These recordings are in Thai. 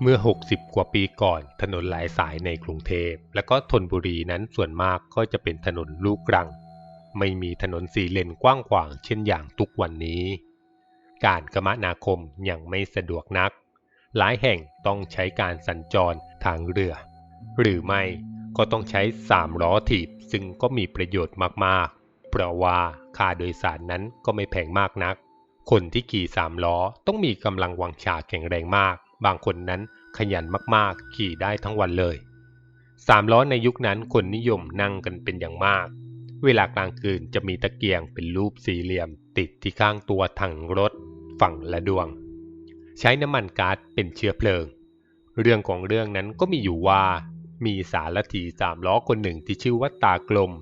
เมื่อ 60 กว่าปีก่อนถนนหลายสายในกรุงเทพ และก็ธนบุรีนั้นส่วนมากก็จะเป็นถนนลูกรัง ไม่มีถนนสี่เลนกว้างขวางเช่นอย่างทุกวันนี้ การคมนาคมยังไม่สะดวกนัก หลายแห่งต้องใช้การสัญจรทางเรือ หรือไม่ก็ต้องใช้สามล้อถีบซึ่งก็มีประโยชน์มากๆ เพราะว่าค่าโดยสารนั้นก็ไม่แพงมากนัก คนที่ขี่สามล้อต้องมีกำลังวังชาแข็งแรงมาก บางคนนั้นขยันมากๆ ขี่ได้ทั้งวันเลยสามล้อในยุคนั้นคนนิยมนั่งกันเป็นอย่างมาก เวลากลางคืนจะมีตะเกียงเป็นรูปสี่เหลี่ยม ติดที่ข้างตัวถังรถฝั่งละดวง ใช้น้ำมันก๊าซเป็นเชื้อเพลิง เรื่องของเรื่องนั้นก็มีอยู่ว่า มีสารถีสามล้อคนหนึ่งที่ชื่อว่าตากลม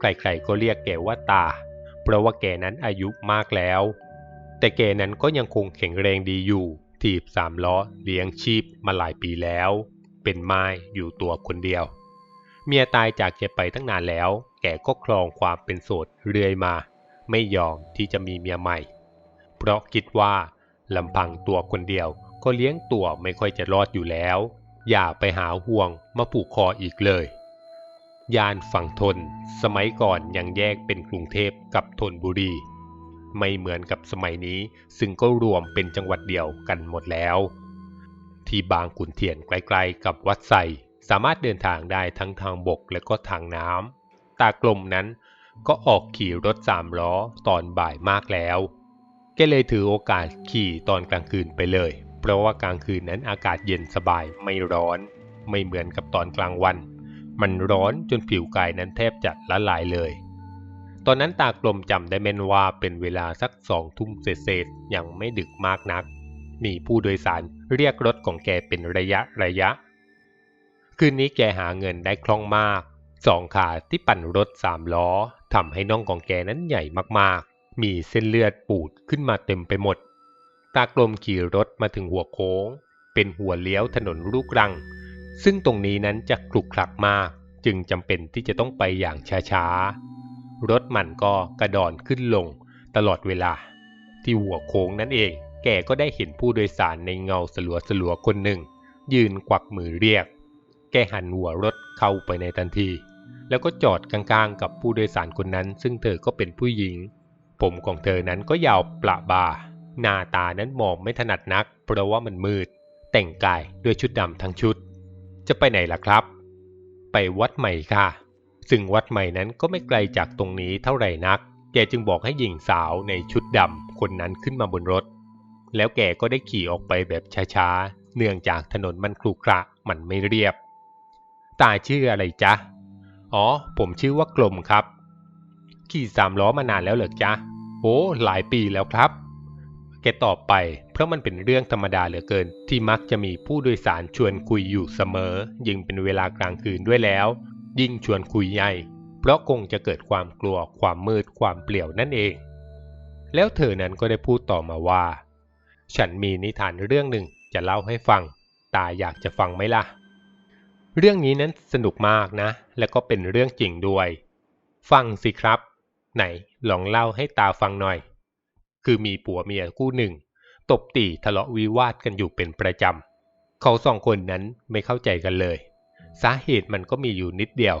ใครๆก็เรียกแกว่าตา เพราะว่าแกนั้นอายุมากแล้ว แต่แกนั้นก็ยังคงแข็งแรงดีอยู่ ถีบสามล้อเลี้ยงชีพมาหลายปีแล้ว เป็นไม้อยู่ตัวคนเดียว เมียตายจากแกไปตั้งนานแล้ว แกก็ครองความเป็นโสดเรื่อยมา ไม่ยอมที่จะมีเมียใหม่ เพราะคิดว่าลำพังตัวคนเดียวก็เลี้ยงตัวไม่ค่อยจะรอดอยู่แล้ว อย่าไปหาห่วงมาผูกคออีกเลยย่านฝั่งทน สมัยก่อนยังแยกเป็นกรุงเทพกับธนบุรี ไม่เหมือนกับสมัยนี้ ซึ่งก็รวมเป็นจังหวัดเดียวกันหมดแล้ว ที่บางขุนเทียนใกลๆกับวัดไซสามารถเดินทางได้ทั้งทางบกและก็ทางน้ำตากลมนั้นก็ออกขี่รถสามล้อตอนบ่ายมากแล้วแกเลยถือโอกาสขี่ตอนกลางคืนไปเลย เพราะว่ากลางคืนนั้นอากาศเย็นสบายไม่ร้อน ไม่เหมือนกับตอนกลางวัน มันร้อนจนผิวกายนั้นแทบจะละลายเลย ตอนนั้นตากลมจำได้แม่นว่าเป็นเวลาสักสองทุ่มเศษๆยังไม่ดึกมากนัก มีผู้โดยสารเรียกรถของแกเป็นระยะระยะ คืนนี้แกหาเงินได้คล่องมากสองขาที่ปั่นรถสามล้อทำให้น่องของแกนั้นใหญ่มากๆ มีเส้นเลือดปูดขึ้นมาเต็มไปหมด ตากลมขี่รถมาถึงหัวโค้ง เป็นหัวเลี้ยวถนนลูกรัง ซึ่งตรงนี้นั้นจะคลุกคลักมาก จึงจำเป็นที่จะต้องไปอย่างช้าๆ รถมันก็กระดอนขึ้นลงตลอดเวลา ที่หัวโค้งนั่นเอง แกก็ได้เห็นผู้โดยสารในเงาสลัวสลัวๆคนหนึ่ง ยืนกวักมือเรียก แกหันหัวรถเข้าไปในทันที แล้วก็จอดกลางๆ กับผู้โดยสารคนนั้น ซึ่งเธอก็เป็นผู้หญิง ผมของเธอนั้นก็ยาวประบา หน้าตานั้นมองไม่ถนัดนัก เพราะว่ามันมืด แต่งกายด้วยชุดดำทั้งชุด จะไปไหนล่ะครับ ไปวัดใหม่ค่ะ ซึ่งวัดใหม่นั้นก็ไม่ไกลจากตรงนี้เท่าไหร่นัก แกจึงบอกให้หญิงสาวในชุดดำคนนั้นขึ้นมาบนรถ แล้วแกก็ได้ขี่ออกไปแบบช้าๆ เนื่องจากถนนมันครุขระมันไม่เรียบ ตาชื่ออะไรจ๊ะ อ๋อ ผมชื่อว่ากลมครับ ขี่สามล้อมานานแล้วเหรอจ๊ะ โอ้ หลายปีแล้วครับ แกตอบไป เพราะมันเป็นเรื่องธรรมดาเหลือเกิน ที่มักจะมีผู้โดยสารชวนคุยอยู่เสมอ ยิ่งเป็นเวลากลางคืนด้วยแล้ว ยิ่งชวนคุยใหญ่ เพราะคงจะเกิดความกลัวความมืดความเปลี่ยวนั่นเอง แล้วเธอนั้นก็ได้พูดต่อมาว่า ฉันมีนิทานเรื่องหนึ่งจะเล่าให้ฟัง ตาอยากจะฟังไหมล่ะ เรื่องนี้นั้นสนุกมากนะ และก็เป็นเรื่องจริงด้วย ฟังสิครับ ไหนลองเล่าให้ตาฟังหน่อย คือมีผัวเมียคู่หนึ่ง ตบตีทะเลาะวิวาทกันอยู่เป็นประจำเขาสองคนนั้นไม่เข้าใจกันเลย สาเหตุมันก็มีอยู่นิดเดียว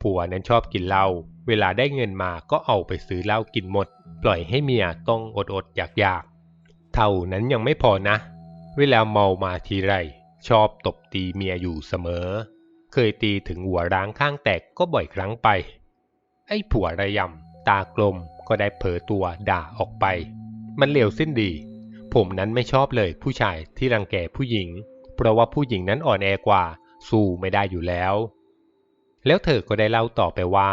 ผัวนั้นชอบกินเหล้า เวลาได้เงินมาก็เอาไปซื้อเหล้ากินหมด ปล่อยให้เมียต้องอดอดอยากอยากๆเท่านั้นยังไม่พอนะ เวลาเมามาทีไรชอบตบตีเมียอยู่เสมอ เคยตีถึงหัวร้างข้างแตกก็บ่อยครั้งไป ไอ้ผัวระยำตากลมก็ได้เผลอตัวด่าออกไป มันเลวสิ้นดี ผมนั้นไม่ชอบเลยผู้ชายที่รังแกผู้หญิง เพราะว่าผู้หญิงนั้นอ่อนแอกว่า สู้ไม่ได้อยู่แล้ว แล้วเธอก็ได้เล่าต่อไปว่า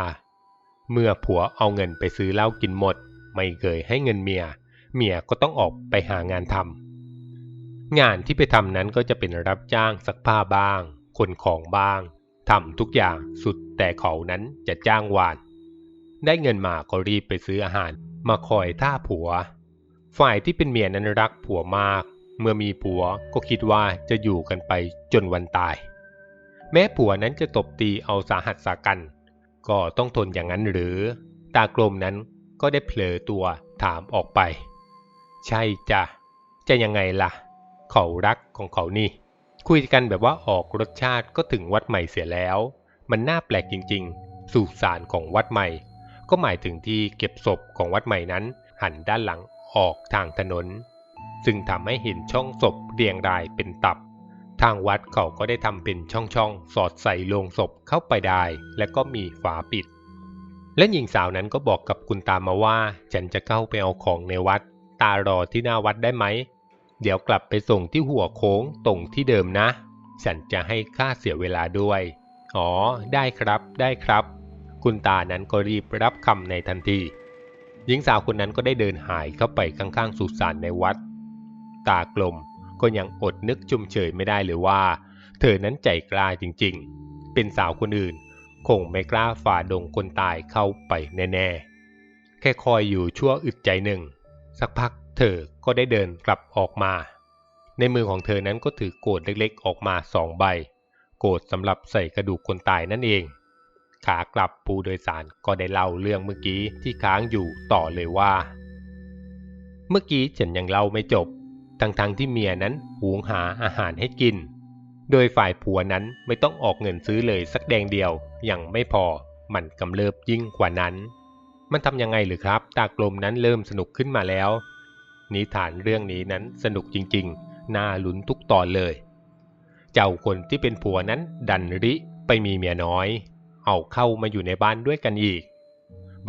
เมื่อผัวเอาเงินไปซื้อเหล้ากินหมด ไม่เคยให้เงินเมีย เมียก็ต้องออกไปหางานทำงานที่ไปทำนั้นก็จะเป็นรับจ้างซักผ้าบ้างขนของบ้างทำทุกอย่างสุดแต่เขานั้นจะจ้างวาน ได้เงินมาก็รีบไปซื้ออาหารมาคอยท่าผัว ฝ่ายที่เป็นเมียนั้นรักผัวมาก เมื่อมีผัวก็คิดว่าจะอยู่กันไปจนวันตาย แม้ผัวนั้นจะตบตีเอาสาหัสสากัน ก็ต้องทนอย่างนั้นหรือ ตากลมนั้นก็ได้เผลอตัวถามออกไป ใช่จ้ะ จะยังไงล่ะ เขารักของเขานี่คคุยกันแบบว่าออกรสชาติก็ถึงวัดใหม่เสียแล้ว มันน่าแปลกจริงๆ สุสานของวัดใหม่ ก็หมายถึงที่เก็บศพของวัดใหม่นั้น หันด้านหลังออกทางถนน ซึ่งทำให้เห็นช่องศพเรียงรายเป็นตับ ทางวัดเขาก็ได้ทำเป็นช่องๆ สอดใส่โลงศพเข้าไปได้ และก็มีฝาปิด และหญิงสาวนั้นก็บอกกับคุณตามาว่า ฉันจะเข้าไปเอาของในวัด ตารอที่หน้าวัดได้ไหม เดี๋ยวกลับไปส่งที่หัวโค้งตรงที่เดิมนะ ฉันจะให้ค่าเสียเวลาด้วย อ๋อ ได้ครับได้ครับ คุณตานั้นก็รีบรับคำในทันทีหญิงสาวคนนั้นก็ได้เดินหายเข้าไปข้างๆสุสานในวัด ตากลม ก็ยังอดนึกจุมเฉยไม่ได้เลยว่า เธอนั้นใจกล้าจริงๆ เป็นสาวคนอื่น คงไม่กล้าฝ่าดงคนตายเข้าไปแน่ๆ แค่คอยอยู่ชั่วอึดใจหนึ่ง สักพักเธอก็ได้เดินกลับออกมา ในมือของเธอนั้นก็ถือโกดเล็กๆ ออกมาสองใบ โกดสำหรับใส่กระดูกคนตายนั่นเอง ขากลับผู้โดยสารก็ได้เล่าเรื่องเมื่อกี้ที่ค้างอยู่ต่อเลยว่า เมื่อกี้ฉันยังเล่าไม่จบ ทั้งๆทที่เมียนั้นหุงหาอาหารให้กิน โดยฝ่ายผัวนั้นไม่ต้องออกเงินซื้อเลยสักแดงเดียว ยังไม่พอ มันกำเริบยิ่งกว่านั้น มันทำยังไงหรือครับ ตากลมนั้นเริ่มสนุกขึ้นมาแล้ว นิทานเรื่องนี้นั้นสนุกจริงๆ น่าลุ้นทุกตอนเลย เจ้าคนที่เป็นผัวนั้นดันริไปมีเมียน้อย เอาเข้ามาอยู่ในบ้านด้วยกันอีก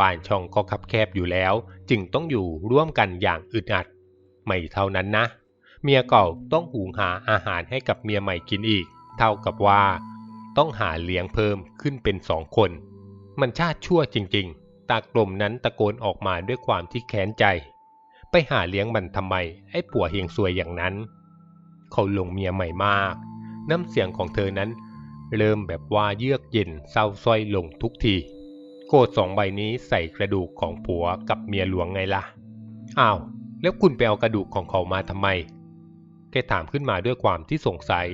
บ้านช่องก็คับแคบอยู่แล้ว จึงต้องอยู่ร่วมกันอย่างอึดอัด ไม่เท่านั้นนะ เมียเก่าต้องหุงหาอาหารให้กับเมียใหม่กินอีก เท่ากับว่า ต้องหาเลี้ยงเพิ่มขึ้นเป็นสองคน มันชาติชั่วจริง ๆ ตากลมนั้นตะโกนออกมาด้วยความที่แค้นใจ ไปหาเลี้ยงมันทำไม ไอ้ผัวเฮงซวยอย่างนั้น เขาลงเมียใหม่มาก น้ำเสียงของเธอนั้น เริ่มแบบว่าเยือกเย็นเศร้าส้อยลงทุกทีโกดสองใบนี้ใส่กระดูกของผัวกับเมียหลวงไงล่ะ อ้าว แล้วคุณไปเอากระดูกของเขามาทำไม แกถามขึ้นมาด้วยความที่สงสัย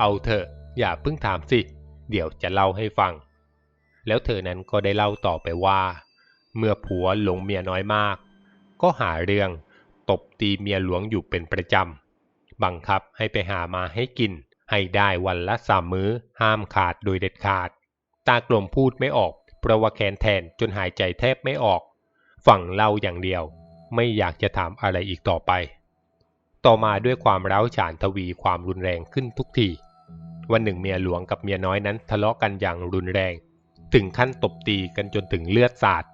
เอาเถอะ อย่าเพิ่งถามสิ เดี๋ยวจะเล่าให้ฟัง แล้วเธอนั้นก็ได้เล่าต่อไปว่า เมื่อผัวหลงเมียน้อยมาก ก็หาเรื่องตบตีเมียหลวงอยู่เป็นประจำ บังคับให้ไปหามาให้กิน ให้ได้วันละสามมื้อ ห้ามขาดโดยเด็ดขาด ตากลมพูดไม่ออกเพราะว่าแคนแทนจนหายใจแทบไม่ออก ฝั่งเล่าอย่างเดียว ไม่อยากจะถามอะไรอีกต่อไป ต่อมาด้วยความร้าวฉานทวีความรุนแรงขึ้นทุกที วันหนึ่งเมียหลวงกับเมียน้อยนั้นทะเลาะกันอย่างรุนแรง ถึงขั้นตบตีกันจนถึงเลือดสาด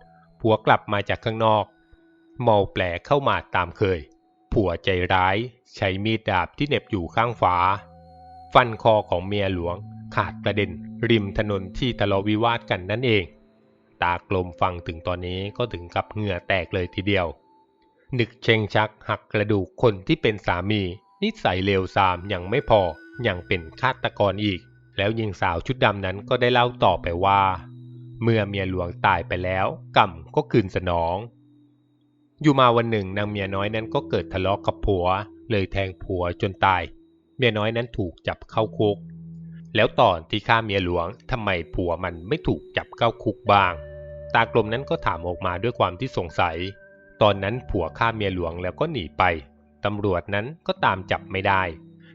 ผัวกลับมาจากข้างนอก เมาแปลเข้ามาตามเคย ผัวใจร้าย ใช้มีดดาบที่เหน็บอยู่ข้างฝา ฟันคอของเมียหลวงขาดกระเด็นริมถนนที่ทะเลาะวิวาทกันนั่นเอง ตากลมฟังถึงตอนนี้ก็ถึงกับเหงื่อแตกเลยทีเดียว นึกเชงชักหักกระดูกคนที่เป็นสามี นิสัยเลวทรามยังไม่พอ ยังเป็นฆาตกรอีก แล้วหญิงสาวชุดดำนั้นก็ได้เล่าต่อไปว่า เมื่อเมียหลวงตายไปแล้ว กรรมก็คืนสนอง อยู่มาวันหนึ่งนางเมียน้อยนั้นก็เกิดทะเลาะกับผัว เลยแทงผัวจนตาย เมียน้อยนั้นถูกจับเข้าคุก แล้วตอนที่ฆ่าเมียหลวงทำไมผัวมันไม่ถูกจับเข้าคุกบ้าง ตากลมนั้นก็ถามออกมาด้วยความที่สงสัย ตอนนั้นผัวฆ่าเมียหลวงแล้วก็หนีไป ตำรวจนั้นก็ตามจับไม่ได้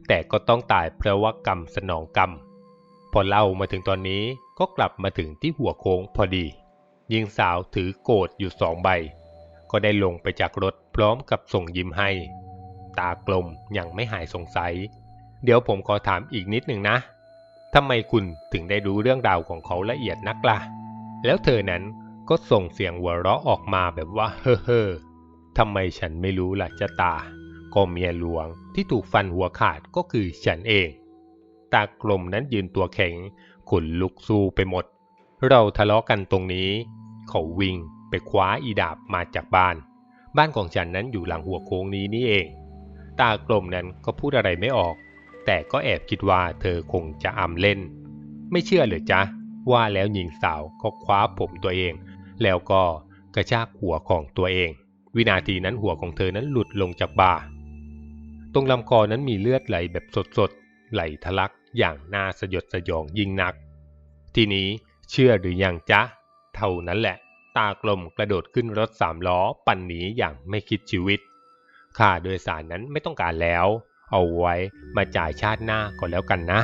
แต่ก็ต้องตายเพราะว่ากรรมสนองกรรม พอเล่ามาถึงตอนนี้ก็กลับมาถึงที่หัวโค้งพอดีหญิงสาวถือโกรธอยู่สองใบ ก็ได้ลงไปจากรถพร้อมกับส่งยิ้มให้ ตากลมยังไม่หายสงสัย เดี๋ยวผมขอถามอีกนิดหนึ่งนะทำไมคุณถึงได้รู้เรื่องราวของเขาละเอียดนักล่ะ แล้วเธอนั้น ก็ส่งเสียงหัวเราะออกมาแบบว่า เฮ่อเฮ่อทำไมฉันไม่รู้ล่ะจะตา ก็เมียหลวงที่ถูกฟันหัวขาดก็คือฉันเอง ตากลมนั้นยืนตัวแข็งขนลุกสู้ไปหมด เราทะเลาะกันตรงนี้ เขาวิ่งไปคว้าอีดาบมาจากบ้าน บ้านของฉันนั้นอยู่หลังหัวโค้งนี้นี่เอง ตากลมนั้นก็พูดอะไรไม่ออก แต่ก็แอบคิดว่าเธอคงจะอำเล่น ไม่เชื่อเลยจ๊ะว่าแล้วหญิงสาวก็คว้าผมตัวเอง แล้วก็กระชากหัวของตัวเอง วินาทีนั้นหัวของเธอนั้นหลุดลงจากบ่า ตรงลำคอนั้นมีเลือดไหลแบบสดๆ ไหลทะลักอย่างน่าสยดสยองยิ่งนัก ทีนี้เชื่อหรือยังจ๊ะ เท่านั้นแหละ ตากลมกระโดดขึ้นรถสามล้อปั่นหนีอย่างไม่คิดชีวิต ค่าโดยสารนั้นไม่ต้องการแล้ว เอาไว้มาจ่ายชาติหน้าก็แล้วกันนะ